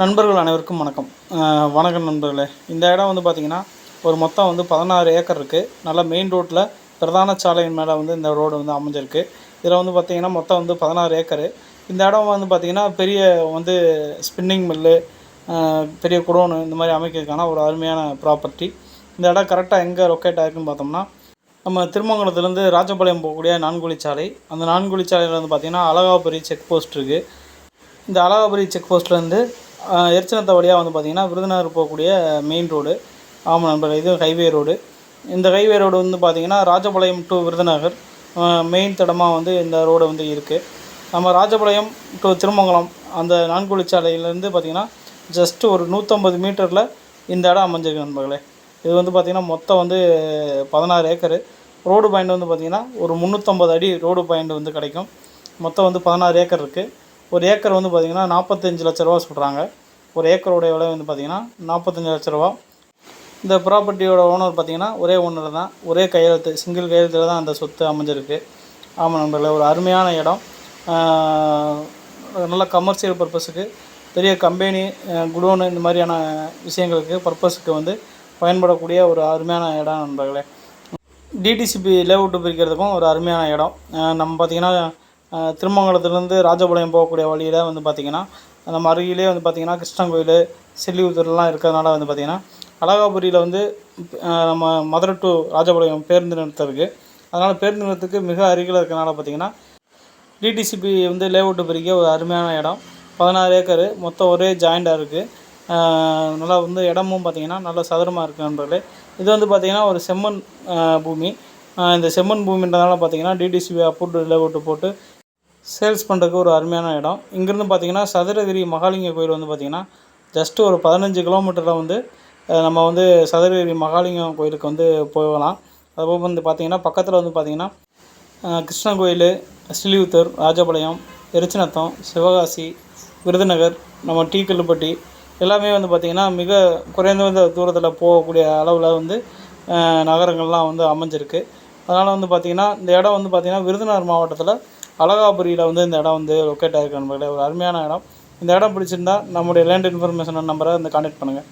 நண்பர்கள் அனைவருக்கும் வணக்கம். வணக்கம் நண்பர்களே. இந்த இடம் வந்து பார்த்திங்கன்னா ஒரு மொத்தம் வந்து பதினாறு ஏக்கர் இருக்குது நல்லா மெயின் ரோட்டில் பிரதான சாலையின் மேலே வந்து இந்த ரோடு வந்து அமைஞ்சிருக்கு. இதில் வந்து பார்த்திங்கன்னா மொத்தம் வந்து பதினாறு ஏக்கரு. இந்த இடம் வந்து பார்த்திங்கன்னா பெரிய வந்து ஸ்பின்னிங் மில்லு பெரிய குடோனு இந்த மாதிரி அமைக்கிறதுக்கான ஒரு அருமையான ப்ராப்பர்ட்டி இந்த இடம் கரெக்டாக எங்கே லொக்கேட் ஆகிருக்குன்னு பார்த்தோம்னா நம்ம திருமங்கலத்துலேருந்து ராஜபாளையம் போகக்கூடிய நான்குழி சாலை அந்த நான்குழி சாலையில் வந்து பார்த்திங்கன்னா அழகாபுரி செக் போஸ்ட் இருக்குது இந்த அலகாபுரி செக் போஸ்ட்லேருந்து எரிச்சனத்தை வழியாக வந்து பார்த்திங்கன்னா விருதுநகர் போகக்கூடிய மெயின் ரோடு ஆமாம் நண்பர் இது ஹைவே ரோடு இந்த ஹைவே ரோடு வந்து பார்த்திங்கன்னா ராஜபாளையம் டு விருதுநகர் மெயின் தடமாக வந்து இந்த ரோடு வந்து இருக்குது நம்ம ராஜபாளையம் டு திருமங்கலம் அந்த நான்குழிச்சாலையிலேருந்து பார்த்திங்கன்னா ஜஸ்ட் ஒரு நூற்றம்பது மீட்டரில் இந்த இடம் அமைஞ்சிருக்கு நண்பர்களே. இது வந்து பார்த்திங்கன்னா மொத்தம் வந்து பதினாறு ஏக்கரு. ரோடு பாயிண்ட் வந்து பார்த்திங்கன்னா ஒரு முந்நூற்றம்பது அடி ரோடு பாயிண்ட் வந்து கிடைக்கும். மொத்தம் வந்து பதினாறு ஏக்கர் இருக்குது ஒரு ஏக்கர் வந்து பார்த்திங்கன்னா நாற்பத்தஞ்சு லட்ச ரூபா சொல்கிறாங்க ஒரு ஏக்கரோடைய விலை வந்து பார்த்திங்கன்னா நாற்பத்தஞ்சு லட்ச ரூபா. இந்த ப்ராப்பர்ட்டியோட ஓனர் பார்த்திங்கன்னா ஒரே ஓனர் தான். ஒரே கையெழுத்து சிங்கிள் கையெழுத்தில் தான் அந்த சொத்து அமைஞ்சிருக்கு. ஆமாம் நண்பர்களே ஒரு அருமையான இடம். நல்ல கமர்ஷியல் பர்பஸுக்கு பெரிய கம்பெனி குடோனு இந்த மாதிரியான விஷயங்களுக்கு பர்பஸுக்கு வந்து பயன்படக்கூடிய ஒரு அருமையான இடம் நண்பர்களே. டிடிசிபி லேஅவுட்டு பிரிக்கிறதுக்கும் ஒரு அருமையான இடம். நம்ம பார்த்திங்கன்னா திருமங்கலத்துலேருந்து ராஜபாளையம் போகக்கூடிய வழியில் வந்து பார்த்திங்கன்னா நம்ம அருகிலே வந்து பார்த்திங்கன்னா கிருஷ்ணன் கோயில் செல்லியூத்தூர்லாம் இருக்கிறதுனால வந்து பார்த்திங்கன்னா அழகாபுரியில் வந்து நம்ம மதுரை டு ராஜபாளையம் பேருந்து நிறுத்தம் இருக்குது அதனால் பேருந்து நிறுத்தத்துக்கு மிக அருகில் இருக்கிறனால பார்த்திங்கன்னா டிடிசிபி வந்து லேஅவுட்டு பிரிக்க ஒரு அருமையான இடம். பதினாறு ஏக்கரு மொத்தம் ஒரே ஜாயிண்டாக இருக்குது நல்லா வந்து இடமும் பார்த்திங்கன்னா நல்ல சதுரமாக இருக்குது நண்பர்களே. இது வந்து பார்த்திங்கன்னா ஒரு செம்மண் பூமி. இந்த செம்மண் பூமின்றதுனால பார்த்திங்கன்னா டிடிசிபி அப்ரூவ்டு லேஅவுட்டு போட்டு சேல்ஸ் பண்ணுறதுக்கு ஒரு அருமையான இடம். இங்கேருந்து பார்த்திங்கன்னா சதுரகிரி மகாலிங்க கோயில் வந்து பார்த்திங்கன்னா ஜஸ்ட்டு ஒரு பதினஞ்சு கிலோமீட்டரில் வந்து நம்ம வந்து சதுரகிரி மகாலிங்கம் கோயிலுக்கு வந்து போகலாம். அதுபோக வந்து பார்த்திங்கன்னா பக்கத்தில் வந்து பார்த்திங்கன்னா கிருஷ்ண கிருஷ்ணன் கோயில் ஸ்ரீவித்தூர் ராஜபாளையம் எரிச்சநத்தம் சிவகாசி விருதுநகர் நம்ம டீ கல்லுப்பட்டி எல்லாமே வந்து பார்த்திங்கன்னா மிக குறைந்த தூரத்தில் போகக்கூடிய அளவில் வந்து நகரங்கள்லாம் வந்து அமைஞ்சிருக்கு. அதனால் வந்து பார்த்திங்கன்னா இந்த இடம் வந்து பார்த்திங்கன்னா விருதுநகர் மாவட்டத்தில் அழகாபுரியில் வந்து இந்த இடம் வந்து லொக்கேட் ஆகிருக்கு நண்பர்களே. ஒரு அருமையான இடம். இந்த இடம் பிடிச்சிருந்தா நம்முடைய லேண்ட் இன்ஃபர்மேஷன் நம்பரை வந்து கான்டாக்ட் பண்ணுங்கள்